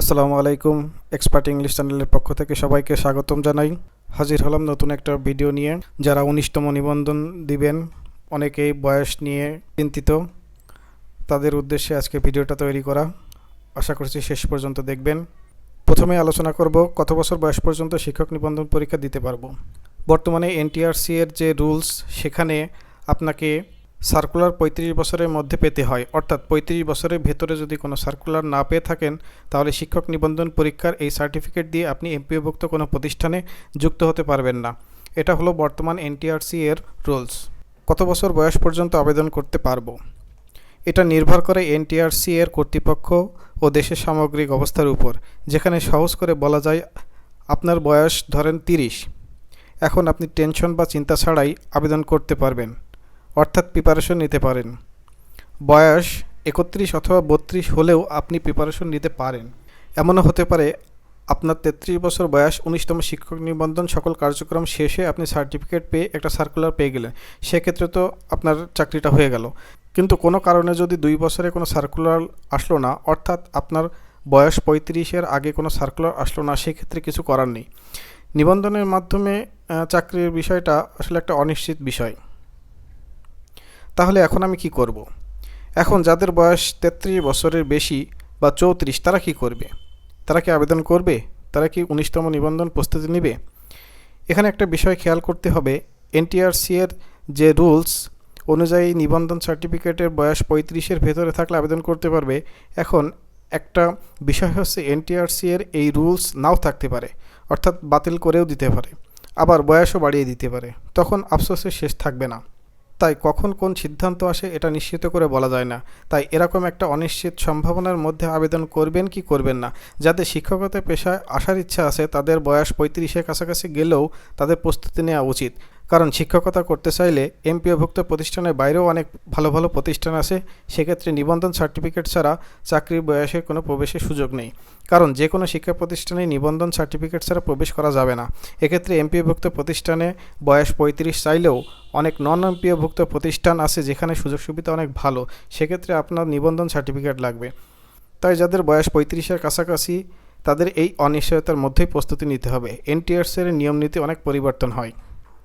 আসসালামু আলাইকুম expert English চ্যানেলের পক্ষ থেকে সবাইকে স্বাগতম জানাই। হাজির হলাম নতুন একটা ভিডিও নিয়ে। যারা উনিশতম নিবন্ধন দিবেন, অনেকেই বয়স নিয়ে চিন্তিত। তাদের উদ্দেশ্যে আজকে ভিডিওটা তৈরি করা। আশা করছি শেষ পর্যন্ত দেখবেন। প্রথমে আলোচনা করব, কত বছর বয়স পর্যন্ত শিক্ষক নিবন্ধন পরীক্ষা দিতে পারব? বর্তমানে এনটিআরসি এর যে রুলস, সেখানে আপনাকে সার্কুলার পঁয়ত্রিশ বছরের মধ্যে পেতে হয়। অর্থাৎ পঁয়ত্রিশ বছরের ভেতরে যদি কোনো সার্কুলার না পেয়ে থাকেন, তাহলে শিক্ষক নিবন্ধন পরীক্ষার এই সার্টিফিকেট দিয়ে আপনি এমপিওভুক্ত কোনো প্রতিষ্ঠানে যুক্ত হতে পারবেন না। এটা হলো বর্তমান এনটিআরসি এর রুলস। কত বছর বয়স পর্যন্ত আবেদন করতে পারব? এটা নির্ভর করে এনটিআরসি এর কর্তৃপক্ষ ও দেশের সামগ্রিক অবস্থার উপর, যেখানে সহজ করে বলা যায়, আপনার বয়স ধরেন তিরিশ। এখন আপনি টেনশন বা চিন্তা ছাড়াই আবেদন করতে পারবেন। অর্থাৎ প্রিপারেশন নিতে পারেন। বয়স একত্রিশ অথবা বত্রিশ হলেও আপনি প্রিপারেশন নিতে পারেন। এমনও হতে পারে আপনার তেত্রিশ বছর বয়স উনিশতম শিক্ষক নিবন্ধন সকল কার্যক্রম শেষে আপনি সার্টিফিকেট পেয়ে একটা সার্কুলার পেয়ে গেলেন। সেক্ষেত্রে তো আপনার চাকরিটা হয়ে গেল। কিন্তু কোনো কারণে যদি দুই বছরে কোনো সার্কুলার আসলো না, অর্থাৎ আপনার বয়স পঁয়ত্রিশের আগে কোনো সার্কুলার আসলো না, সেক্ষেত্রে কিছু করার নেই। নিবন্ধনের মাধ্যমে চাকরির বিষয়টা আসলে একটা অনিশ্চিত বিষয়। তাহলে এখন আমি কি করব। এখন যাদের বয়স তেত্রিশ বছরের বেশি বা চৌত্রিশ, তারা কি করবে? তারা কি আবেদন করবে? তারা কি উনিশতম নিবন্ধন প্রস্তুতি নেবে? এখানে একটা বিষয় খেয়াল করতে হবে। এনটিআরসি এর যে রুলস অনুযায়ী নিবন্ধন সার্টিফিকেটের বয়স পঁয়ত্রিশের ভেতরে থাকলে আবেদন করতে পারবে। এখন একটা বিষয় হচ্ছে এনটিআরসি এর এই রুলস নাও থাকতে পারে, অর্থাৎ বাতিল করেও দিতে পারে, আবার বয়সও বাড়িয়ে দিতে পারে। তখন আফসোসের শেষ থাকবে না। তাই কখন কোন সিদ্ধান্ত আসে এটা নিশ্চিত করে বলা যায় না। তাই এরকম একটা অনিশ্চিত সম্ভাবনার মধ্যে আবেদন করবেন কি করবেন না। যাতে শিক্ষকতা পেশায় আসার ইচ্ছা আছে, তাদের বয়স পঁয়ত্রিশের কাছাকাছি গেলেও তাদের প্রস্তুতি নেওয়া উচিত। কারণ শিক্ষকতা করতে চাইলে এমপিওভুক্ত প্রতিষ্ঠানের বাইরেও অনেক ভালো ভালো প্রতিষ্ঠান আছে। সেক্ষেত্রে নিবন্ধন সার্টিফিকেট ছাড়া চাকরির বয়সে কোনো প্রবেশের সুযোগ নেই। কারণ যে কোনো শিক্ষা প্রতিষ্ঠানে নিবন্ধন সার্টিফিকেট ছাড়া প্রবেশ করা যাবে না। এক্ষেত্রে এমপিওভুক্ত প্রতিষ্ঠানে বয়স পঁয়ত্রিশ চাইলেও অনেক নন এমপিওভুক্ত প্রতিষ্ঠান আছে যেখানে সুযোগ সুবিধা অনেক ভালো। সেক্ষেত্রে আপনার নিবন্ধন সার্টিফিকেট লাগবে। তাই যাদের বয়স পঁয়ত্রিশের কাছাকাছি, তাদের এই অনিশ্চয়তার মধ্যেই প্রস্তুতি নিতে হবে। এনটিআরসির নিয়ম নীতি অনেক পরিবর্তন হয়।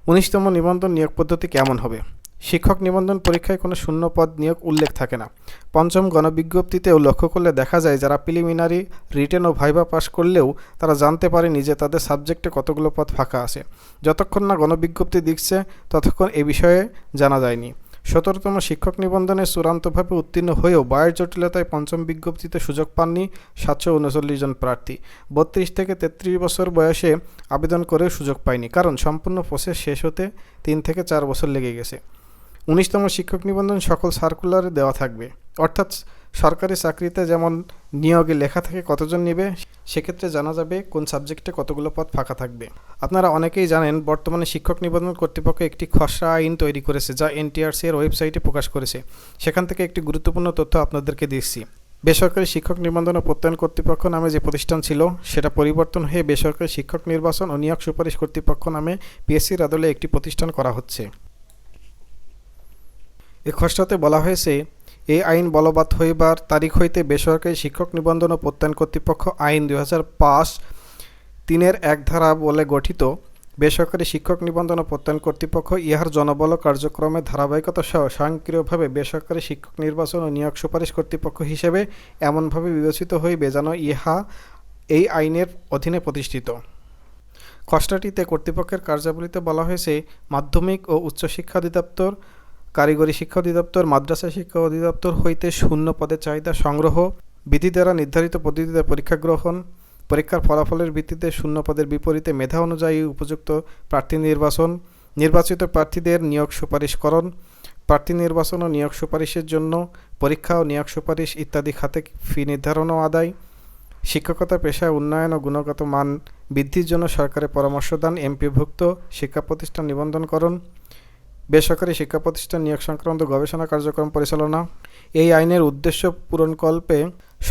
উনিশতম নিবন্ধন নিয়োগ পদ্ধতি কেমন হবে? শিক্ষক নিবন্ধন পরীক্ষায় কোনো শূন্য পদ নিয়োগ উল্লেখ থাকে না। পঞ্চম গণবিজ্ঞপ্তিতেও লক্ষ্য করলে দেখা যায় যারা প্রিলিমিনারি, রিটেন ও ভাইভা পাস করলেও তারা জানতে পারেনি যে তাদের সাবজেক্টে কতগুলো পদ ফাঁকা আছে। যতক্ষণ না গণবিজ্ঞপ্তি দিচ্ছে, ততক্ষণ এ বিষয়ে জানা যায়নি। সতেরোতম শিক্ষক নিবন্ধনে চূড়ান্তভাবে উত্তীর্ণ হয়েও বায়ের জটিলতায় পঞ্চম বিজ্ঞপ্তিতে সুযোগ পাননি সাতশো উনচল্লিশ জন প্রার্থী। বত্রিশ থেকে তেত্রিশ বছর বয়সে আবেদন করেও সুযোগ পায়নি, কারণ সম্পূর্ণ প্রসেস শেষ হতে তিন থেকে চার বছর লেগে গেছে। উনিশতম শিক্ষক নিবন্ধন সকল সার্কুলারে দেওয়া থাকবে। অর্থাৎ সরকারি চাকরিতে যেমন নিয়োগে লেখা থাকে কতজন নেবে সেক্ষেত্রে জানা যাবে কোন সাবজেক্টে কতগুলো পদ ফাঁকা থাকবে। আপনারা অনেকেই জানেন, বর্তমানে শিক্ষক নিবন্ধন কর্তৃপক্ষ একটি খসড়া আইন তৈরি করেছে, যা এনটিআরসি এর ওয়েবসাইটে প্রকাশ করেছে। সেখান থেকে একটি গুরুত্বপূর্ণ তথ্য আপনাদেরকে দিচ্ছি। বেসরকারি শিক্ষক নিবন্ধন ও প্রত্যয়ন কর্তৃপক্ষ নামে যে প্রতিষ্ঠান ছিল, সেটা পরিবর্তন হয়ে বেসরকারি শিক্ষক নির্বাচন ও নিয়োগ সুপারিশ কর্তৃপক্ষ নামে পিএসসির আদলে একটি প্রতিষ্ঠান করা হচ্ছে। এ খসড়াতে বলা হয়েছে এই আইন বলবৎ হইবার তারিখ হইতে বেসরকারি শিক্ষক নিবন্ধন ও প্রত্যয়ন কর্তৃপক্ষ আইন দুই হাজার পাঁচ তিনের এক ধারা বলে গঠিত। বেসরকারি শিক্ষক নিবন্ধন ও প্রত্যয়ন কর্তৃপক্ষ ইহার জনবল কার্যক্রমে ধারাবাহিকতা সহ স্বয়ংক্রিয়ভাবে বেসরকারি শিক্ষক নির্বাচন ও নিয়োগ সুপারিশ কর্তৃপক্ষ হিসেবে এমনভাবে বিবেচিত হইবে যেন ইহা এই আইনের অধীনে প্রতিষ্ঠিত। খসড়াটিতে কর্তৃপক্ষের কার্যাবলীতে বলা হয়েছে, মাধ্যমিক ও উচ্চশিক্ষা অধিদপ্তর কারিগরি শিক্ষা অধিদপ্তর, মাদ্রাসা শিক্ষা অধিদপ্তর হইতে শূন্য পদের চাহিদা সংগ্রহ, বিধি দ্বারা নির্ধারিত পদ্ধতিতে পরীক্ষা গ্রহণ, পরীক্ষার ফলাফলের ভিত্তিতে শূন্য পদের বিপরীতে মেধা অনুযায়ী উপযুক্ত প্রার্থী নির্বাচন, নির্বাচিত প্রার্থীদের নিয়োগ সুপারিশকরণ, প্রার্থী নির্বাচন ও নিয়োগ সুপারিশের জন্য পরীক্ষা ও নিয়োগ সুপারিশ ইত্যাদি খাতে ফি নির্ধারণ ও আদায় শিক্ষকতা পেশায় উন্নয়ন ও গুণগত মান বৃদ্ধির জন্য সরকারের পরামর্শদান, এমপিভুক্ত শিক্ষা প্রতিষ্ঠান নিবন্ধনকরণ বেসরকারি শিক্ষা প্রতিষ্ঠান নিয়োগ সংক্রান্ত গবেষণা কার্যক্রম পরিচালনা। এই আইনের উদ্দেশ্য পূরণকল্পে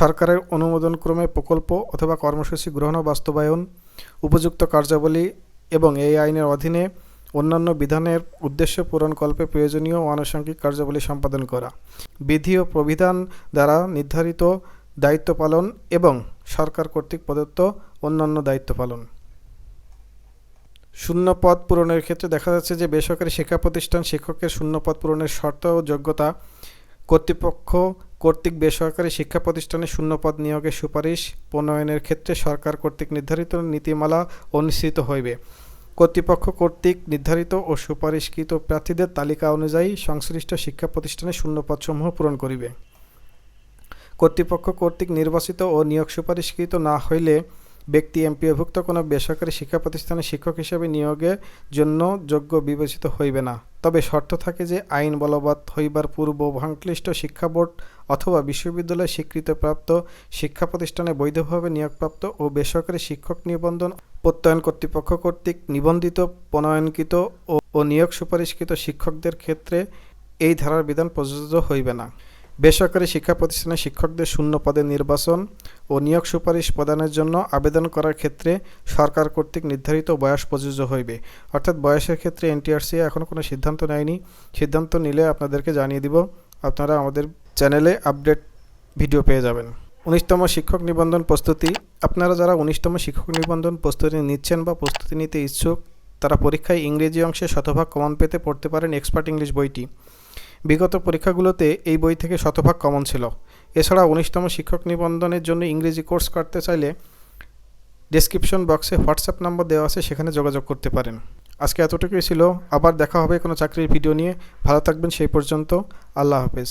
সরকারের অনুমোদনক্রমে প্রকল্প অথবা কর্মসূচি গ্রহণ ও বাস্তবায়ন, উপযুক্ত কার্যাবলী এবং এই আইনের অধীনে অন্যান্য বিধানের উদ্দেশ্য পূরণকল্পে প্রয়োজনীয় আনুষঙ্গিক কার্যাবলী সম্পাদন করা। বিধি ও প্রবিধান দ্বারা নির্ধারিত দায়িত্ব পালন এবং সরকার কর্তৃক প্রদত্ত অন্যান্য দায়িত্ব পালন। শূন্য পদ পূরণের ক্ষেত্রে দেখা যাচ্ছে যে বেসরকারি শিক্ষা প্রতিষ্ঠান শিক্ষকের শূন্য পদ পূরণের শর্ত ও যোগ্যতা কর্তৃপক্ষ কর্তৃক বেসরকারি শিক্ষা প্রতিষ্ঠানে শূন্য পদ নিয়োগের সুপারিশ প্রণয়নের ক্ষেত্রে সরকার কর্তৃক নির্ধারিত নীতিমালা অনুসৃত হইবে। কর্তৃপক্ষ কর্তৃক নির্ধারিত ও সুপারিশকৃত প্রার্থীদের তালিকা অনুযায়ী সংশ্লিষ্ট শিক্ষা প্রতিষ্ঠানে শূন্য পদসমূহ পূরণ করিবে। কর্তৃপক্ষ কর্তৃক নির্বাচিত ও নিয়োগ সুপারিশকৃত না হইলে ব্যক্তি এমপিওভুক্ত কোনো বেসরকারি শিক্ষা প্রতিষ্ঠানে শিক্ষক হিসেবে নিয়োগের জন্য যোগ্য বিবেচিত হইবে না। তবে শর্ত থাকে যে আইন বলবৎ হইবার পূর্ব সংশ্লিষ্ট শিক্ষা বোর্ড অথবা বিশ্ববিদ্যালয় স্বীকৃতিপ্রাপ্ত শিক্ষা প্রতিষ্ঠানে বৈধভাবে নিয়োগপ্রাপ্ত ও বেসরকারি শিক্ষক নিবন্ধন প্রত্যয়ন কর্তৃপক্ষ কর্তৃক নিবন্ধিত, প্রণয়নকৃত ও নিয়োগ সুপারিশকৃত শিক্ষকদের ক্ষেত্রে এই ধারার বিধান প্রযোজ্য হইবে না। বেসরকারি শিক্ষা প্রতিষ্ঠানে শিক্ষকদের শূন্য পদে নির্বাচন ও নিয়োগ সুপারিশ প্রদানের জন্য আবেদন করার ক্ষেত্রে সরকার কর্তৃক নির্ধারিত বয়স প্রযোজ্য হইবে। অর্থাৎ বয়সের ক্ষেত্রে এনটিআরসি এখনও কোনো সিদ্ধান্ত নেয়নি। সিদ্ধান্ত নিলে আপনাদেরকে জানিয়ে দিব। আপনারা আমাদের চ্যানেলে আপডেট ভিডিও পেয়ে যাবেন। উনিশতম শিক্ষক নিবন্ধন প্রস্তুতি। আপনারা যারা উনিশতম শিক্ষক নিবন্ধন প্রস্তুতি নিচ্ছেন বা প্রস্তুতি নিতে ইচ্ছুক, তারা পরীক্ষায় ইংরেজি অংশে শতভাগ কমন পেতে পড়তে পারেন এক্সপার্ট ইংলিশ বইটি। বিগত পরীক্ষাগুলোতে এই বই থেকে শতভাগ কমন ছিল। এছাড়া উনিশতম শিক্ষক নিবন্ধনের জন্য ইংরেজি কোর্স করতে চাইলে ডিসক্রিপশন বক্সে হোয়াটসঅ্যাপ নম্বর দেওয়া আছে, সেখানে যোগাযোগ করতে পারেন। আজকে এতটুকুই ছিল। আবার দেখা হবে কোনো চাকরির ভিডিও নিয়ে। ভালো থাকবেন, সেই পর্যন্ত। আল্লাহ হাফেজ।